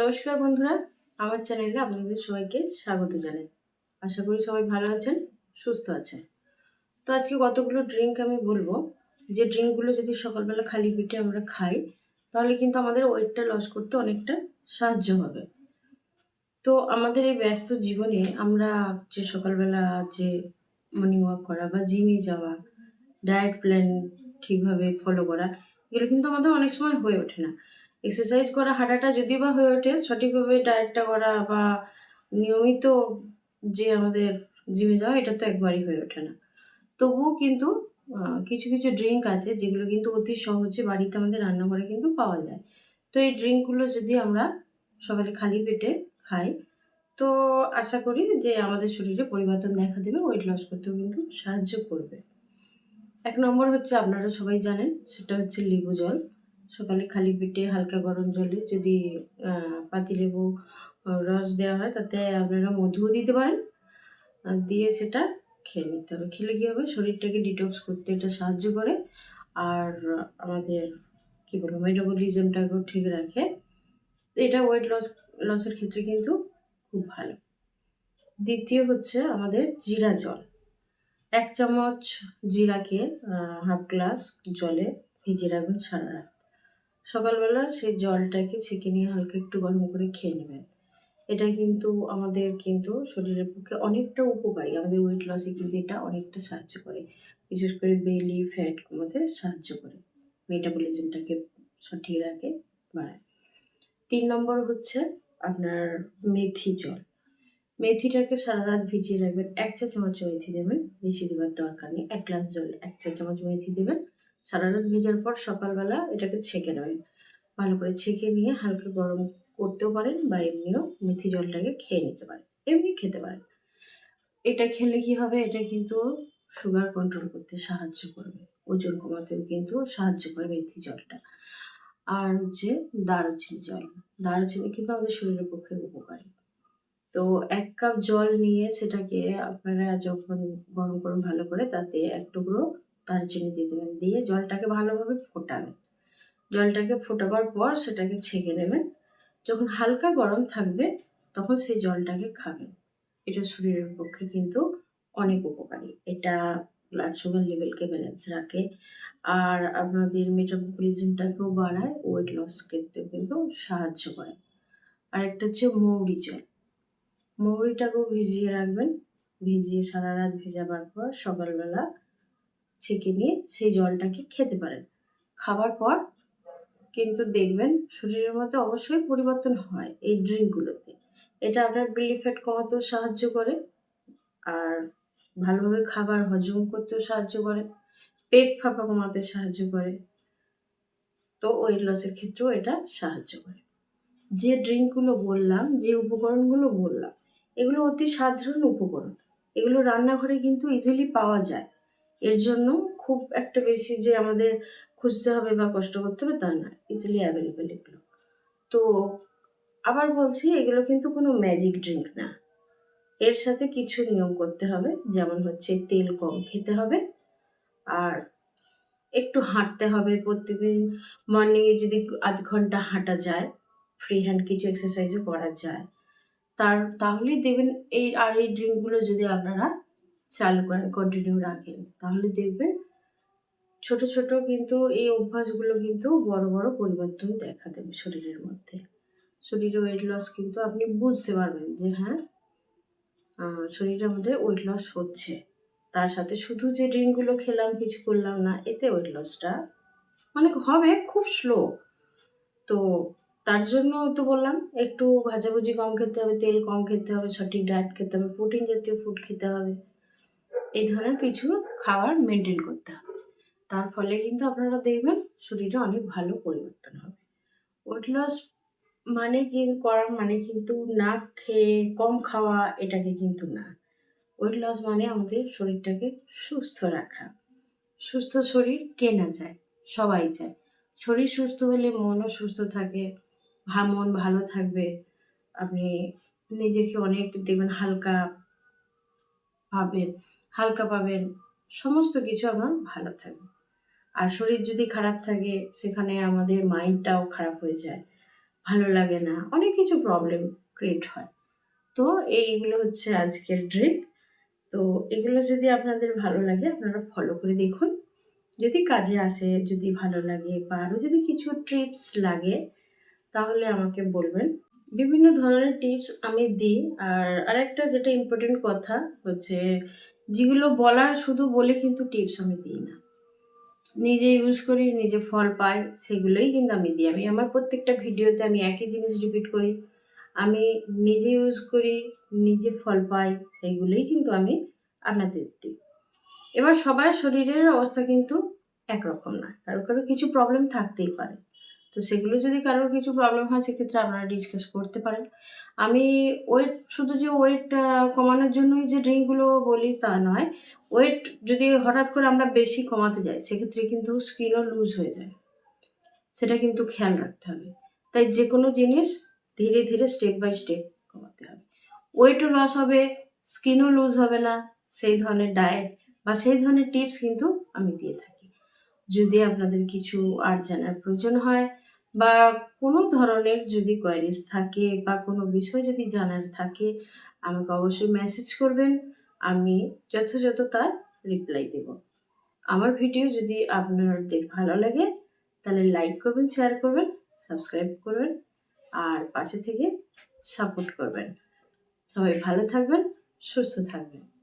নমস্কার বন্ধুরা, আমার চ্যানেলে আপনাদের সবাইকে স্বাগত জানাই। আশা করি সবাই ভালো আছেন, সুস্থ আছেন। তো আজকে কতগুলো ড্রিঙ্ক আমি বলব? যে ড্রিঙ্কগুলো যদি সকালবেলা খালি পেটে আমরা খাই, তাহলে কিন্তু আমাদের ওয়েটটা লস করতে অনেকটা সাহায্য হবে। তো আমাদের এই ব্যস্ত জীবনে আমরা যে সকালবেলা যে মর্নিং ওয়াক করা বা জিমে যাওয়া ডায়েট প্ল্যান ঠিকভাবে ফলো করা, এগুলো কিন্তু আমাদের অনেক সময় হয়ে ওঠে না। এক্সারসাইজ করা হাঁটাটা যদি বা হয়ে ওঠে, সঠিকভাবে ডায়েটটা করা বা নিয়মিত যে আমাদের জিমে যাওয়া, এটা তো একবারই হয়ে ওঠে না। তবুও কিন্তু কিছু কিছু ড্রিঙ্ক আছে যেগুলো কিন্তু অতি সহজে বাড়িতে আমাদের রান্নাঘরে কিন্তু পাওয়া যায়। তো এই ড্রিঙ্কগুলো যদি আমরা সকালে খালি পেটে খাই, তো আশা করি যে আমাদের শরীরে পরিবর্তন দেখা দেবে ওয়েট লস করতেও কিন্তু সাহায্য করবে। এক নম্বর হচ্ছে, আপনারা সবাই জানেন, সেটা হচ্ছে লেবু জল। সকালে খালি পেটে হালকা গরম জলে যদি পাতিলেবু রস দেওয়া হয়, তাতে আপনারা মধুও দিতে পারেন। দিয়ে সেটা খেয়ে নিতে হবে। খেলে কী হবে? শরীরটাকে ডিটক্স করতে এটা সাহায্য করে। আর আমাদের, কী বলব মেটাবলিজমটাকেও ঠিক রাখে। এটা ওয়েট লস লসের ক্ষেত্রে কিন্তু খুব ভালো। দ্বিতীয় হচ্ছে আমাদের জিরা জল। এক চামচ জিরাকে হাফ গ্লাস জলে ভিজিয়ে রাখবেন সারা রাত। সকালবেলা সেই জলটাকে ছেঁকে নিয়ে হালকা একটু গরম করে খেয়ে নেবেন। এটা কিন্তু আমাদের কিন্তু শরীরের পক্ষে অনেকটা উপকারী। আমাদের ওয়েট লসে কিন্তু এটা অনেকটা সাহায্য করে। বিশেষ করে বেলি ফ্যাট কমাতে সাহায্য করে। মেটাবলিজমটাকে সঠিক রাখে, বাড়ায়। তিন নম্বর হচ্ছে আপনার মেথি জল। মেথিটাকে সারা রাত ভিজিয়ে রাখবেন। এক চা চামচ মেথি দেবেন। বেশি দেওয়ার দরকার নেই। এক গ্লাস জল, এক চা চামচ মেথি দেবেন। সারা রাত ভেজার পর সকালবেলা এটাকে ছেঁকে নেবেন। ভালো করে ছেঁকে নিয়ে হালকা গরম করতেও পারেন বা এমনিও মেথি জলটাকে খেয়ে নিতে পারেন, এমনি খেতে পারেন। এটা খেলে কি হবে? এটা কিন্তু সুগার কন্ট্রোল করতে সাহায্য করবে, ওজন কমাতেও কিন্তু সাহায্য করে মেথি জলটা। আর হচ্ছে দারুচিনি জল, দারুচিনি কিন্তু আমাদের শরীরের পক্ষে উপকারী। তো এক কাপ জল নিয়ে সেটাকে আপনারা যখন গরম গরম ভালো করে তাতে এক টুকরো দারচিনি দিয়ে দেবেন। দিয়ে জলটাকে ভালোভাবে ফোটাবেন। জলটাকে ফোটাবার পর সেটাকে ছেঁকে নেবেন। যখন হালকা গরম থাকবে, তখন সেই জলটাকে খাবেন। এটা শরীরের পক্ষে কিন্তু অনেক উপকারী। এটা ব্লাড সুগার লেভেলকে ব্যালেন্স রাখে। আর আপনাদের মেটাবলিজমটাকেও বাড়ায় ওয়েট লস করতেও কিন্তু সাহায্য করে। আর একটা হচ্ছে মৌরি জল। মৌরিটাকেও ভিজিয়ে রাখবেন। ভিজিয়ে সারা রাত ভেজাবার পর সকালবেলা ছেঁকে নিয়ে সেই জলটাকে খেতে পারেন। খাবার পর কিন্তু দেখবেন শরীরের মধ্যে অবশ্যই পরিবর্তন হয় এই ড্রিঙ্কগুলোতে এটা আপনার বেলি ফ্যাট কমাতেও সাহায্য করে আর ভালোভাবে খাবার হজম করতেও সাহায্য করে, পেট ফাঁপা কমাতে সাহায্য করে। তো ওয়েট লসের ক্ষেত্রেও এটা সাহায্য করে। যে ড্রিঙ্কগুলো বললাম, যে উপকরণগুলো বললাম, এগুলো অতি সাধারণ উপকরণ। এগুলো রান্নাঘরে কিন্তু ইজিলি পাওয়া যায়। এর জন্য খুব একটা বেশি যে আমাদের খুঁজতে হবে বা কষ্ট করতে হবে তা না ইজিলি অ্যাভেলেবেল এগুলো। তো আবার বলছি, এগুলো কিন্তু কোনো ম্যাজিক ড্রিঙ্ক না। এর সাথে কিছু নিয়ম করতে হবে, যেমন হচ্ছে তেল কম খেতে হবে, আর একটু হাঁটতে হবে। প্রত্যেকদিন মর্নিংয়ে যদি আধ ঘণ্টা হাঁটা যায় ফ্রি হ্যান্ড কিছু এক্সারসাইজও করা যায়, তার, তাহলেই দেখবেন এই, আর এই ড্রিঙ্কগুলো যদি আপনারা চালু করেন কন্টিনিউ রাখেন। তাহলে দেখবেন ছোট ছোট কিন্তু এই অভ্যাসগুলো কিন্তু বড় বড় পরিবর্তন দেখা দেবে শরীরের মধ্যে। শরীরে ওয়েট লস কিন্তু আপনি বুঝতে পারবেন যে হ্যাঁ শরীরে আমাদের ওয়েট লস হচ্ছে। তার সাথে শুধু যে ড্রিঙ্কগুলো খেলাম, কিছু করলাম না, এতে ওয়েট লসটা মানে হবে খুব স্লো তো তার জন্য তো বললাম, একটু ভাজাভুজি কম খেতে হবে, তেল কম খেতে হবে, সঠিক ডায়েট খেতে হবে প্রোটিন জাতীয় ফুড খেতে হবে। এই ধরনের কিছু খাবার মেনটেন করতে হবে। তার ফলে কিন্তু আপনারা দেখবেন শরীরে অনেক ভালো পরিবর্তন হবে। ওয়েট লস মানে কি করার মানে কিন্তু না খেয়ে কম খাওয়া এটাকে কিন্তু না। ওয়েট লস মানে আমাদের শরীরটাকে সুস্থ রাখা। সুস্থ শরীর কে না চায় সবাই চায়। শরীর সুস্থ হলে মনও সুস্থ থাকে মন ভালো থাকবে। আপনি নিজেকে অনেক দেখবেন হালকা পাবেন, হালকা পাবেন, সমস্ত কিছু আমার ভালো থাকবে। আর শরীর যদি খারাপ থাকে, সেখানে আমাদের মাইন্ডটাও খারাপ হয়ে যায়, ভালো লাগে না, অনেক কিছু প্রবলেম ক্রিয়েট হয়। তো এইগুলো হচ্ছে আজকের ড্রিঙ্ক তো এগুলো যদি আপনাদের ভালো লাগে, আপনারা ফলো করে দেখুন। যদি কাজে আসে, যদি ভালো লাগে, বা আরও যদি কিছু ট্রিপস লাগে, তাহলে আমাকে বলবেন। বিভিন্ন ধরনের টিপস আমি দিই। আর আরেকটা যেটা ইম্পর্টেন্ট কথা হচ্ছে, যেগুলো বলার শুধু বলে কিন্তু টিপস আমি দিই না। নিজে ইউজ করি, নিজে ফল পাই, সেগুলোই কিন্তু আমি দিই। আমি আমার প্রত্যেকটা ভিডিওতে আমি একই জিনিস রিপিট করি। আমি নিজে ইউজ করি, নিজে ফল পাই সেইগুলোই কিন্তু আমি আপনাদের দিই। এবার সবার শরীরের অবস্থা কিন্তু একরকম না কারও কারও কিছু প্রবলেম থাকতেই পারে। তো সেগুলো যদি কারোর কিছু প্রবলেম হয়, সেক্ষেত্রে আপনারা ডিসকাস করতে পারেন। আমি ওয়েট শুধু যে ওয়েট কমানোর জন্যই যে ড্রিঙ্কগুলো বলি তা নয় ওয়েট যদি হঠাৎ করে আমরা বেশি কমাতে যাই, সেক্ষেত্রে কিন্তু স্কিনও লুজ হয়ে যায়। সেটা কিন্তু খেয়াল রাখতে হবে। তাই যে কোনো জিনিস ধীরে ধীরে স্টেপ বাই স্টেপ কমাতে হবে। ওয়েটও লস হবে স্কিনও লুজ হবে না, সেই ধরনের ডায়েট বা সেই ধরনের টিপস কিন্তু আমি দিয়ে থাকি। যদি আপনাদের কিছু আর জানার প্রয়োজন হয় বা কোনো ধরনের যদি কোয়ারিজ থাকে বা কোনো বিষয় যদি জানার থাকে, আমাকে অবশ্যই মেসেজ করবেন, আমি যথাযথ তার রিপ্লাই দেব। আমার ভিডিও যদি আপনাদের ভালো লাগে, তাহলে লাইক করবেন শেয়ার করবেন সাবস্ক্রাইব করবেন, আর পাশে থেকে সাপোর্ট করবেন। সবাই ভালো থাকবেন, সুস্থ থাকবেন।